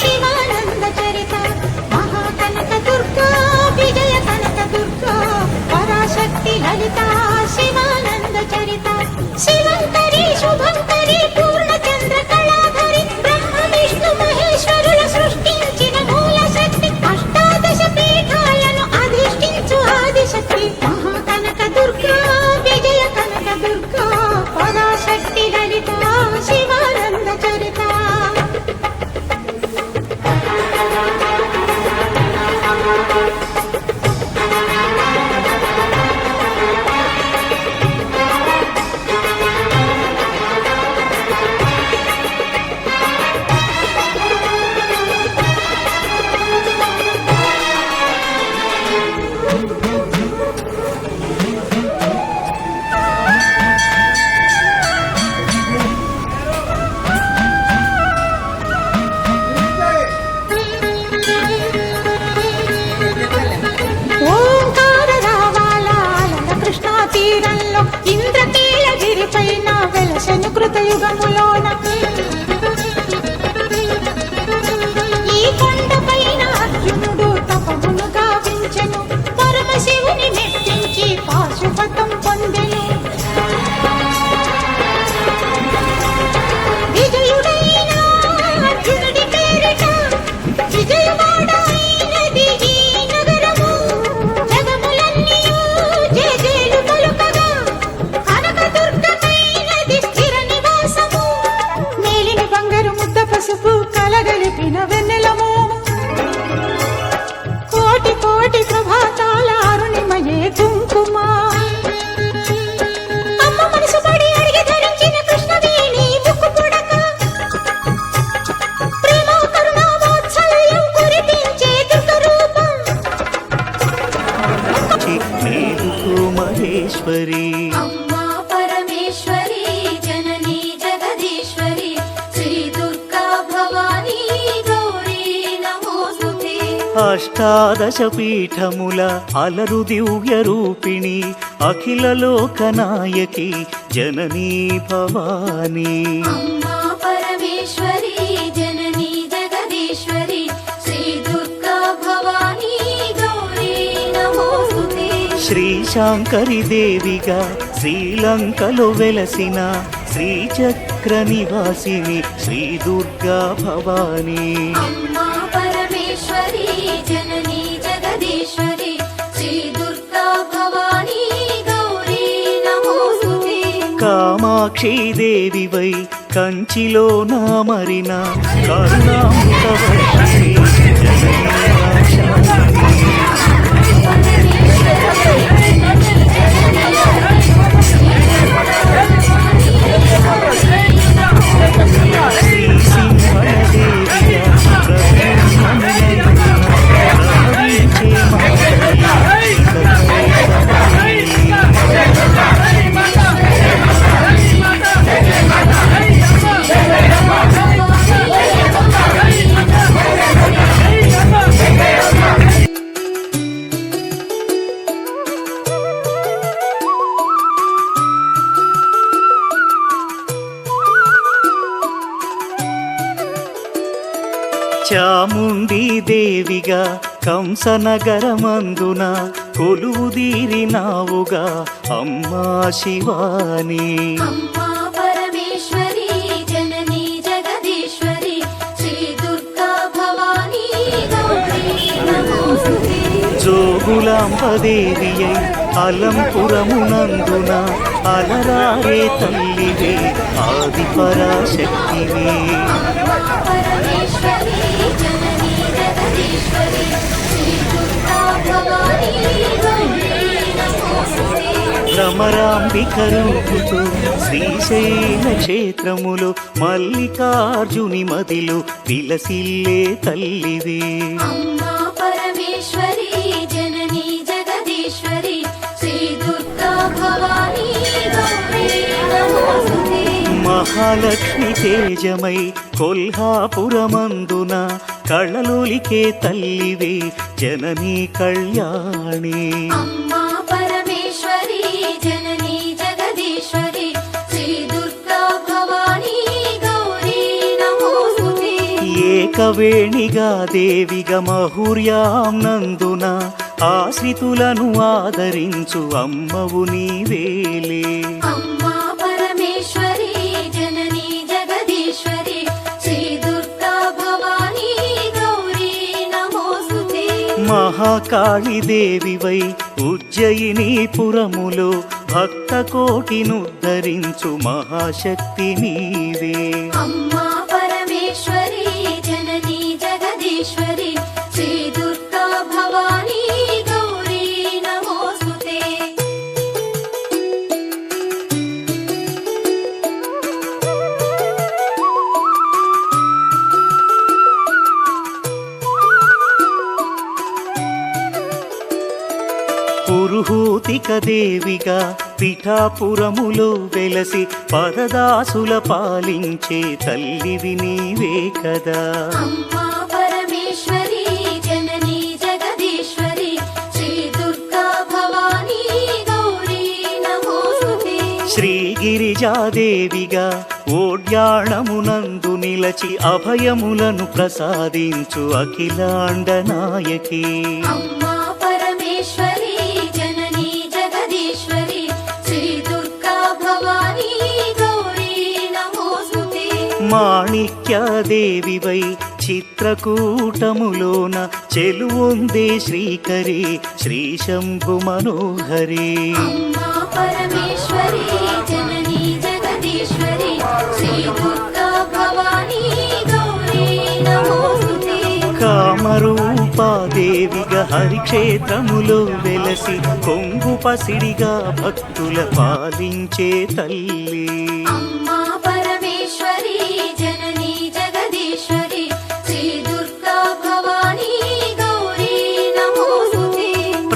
శివానంద చరిత మహాకనక దుర్గా విజయ కనక దుర్గా పరాశక్తి లలిత శివానంద చరిత శివంతరి శుభంకరి Sócrates, yo అమ్మా పరమేశ్వరి జననీ జగదీశ్వరి శ్రీ దుర్గా భవానీ గౌరీ నమోస్తుతే. అష్టాదశ పీఠముల అలరు దివ్య రూపిణి అఖిల లోకనాయకి జననీ భవానీ. నమోస్తుతే శ్రీశాంకరి దేవిగా శ్రీలంకలో వెలసిన శ్రీచక్ర నివాసిని శ్రీ దుర్గా భవానీ. అమ్మా పరమేశ్వరి జననీ జగదీశ్వరి శ్రీ దుర్గా భవానీ గౌరీ నమోస్తుతే. కామాక్షి దేవివై కంచిలో నామరిన కరుణామృతవర్షిణి దేవిగా కంసనగరమందున కొలువుదీరినావుగా అమ్మా శివాని. జోగులాంబదేవియై అలంపురమునందున అలరారే తల్లివే ఆది పరాశక్తివే రూపుతూ శ్రీశైల క్షేత్రములు మల్లికార్జుని మదిలు విలసిల్లే తల్లివే. మహాలక్ష్మి తేజమై కొల్హాపురమందున కళ్ళలోలికే తల్లివే జననీ కళ్యాణి. ఏకవేణిగా దేవిగా మహుర్యాం నందున ఆశ్రితులను ఆదరించు అమ్మవు నీవేలే అమ్మా పరమేశ్వరి జననీ జగదీశ్వరి శ్రీ దుర్గా భవానీ గౌరీ నమోస్తుతే. మహాకాళి దేవివై ఉజ్జయిని పురములో భక్త కోటినుద్ధరించు మహాశక్తి నీవే. అమ్మా పురుహూతిక దేవిగా పిఠాపురములో వెలసి పరదాసుల పాలించే తల్లివి నీవే కదా. అమ్మా పరమేశ్వరి జననీ జగదీశ్వరి శ్రీ దుర్గా భవానీ గౌరీ నమోస్తుతే శ్రీగిరి తేజాదేవిగా ఓడ్యాణమునందు నిలచి అభయములను ప్రసాదించు అఖిలాండ నాయకి. మాణిక్యదేవివై చిత్రకూటములోన చెలువొందే శ్రీకరి శ్రీ శంభు మనోహరి. పరమేశ్వరి జననీ జగదీశ్వరి శ్రీ హరిక్షేత్రములో వెలసి కొంగు పసిడిగా భక్తుల పాలించే తల్లి. అమ్మ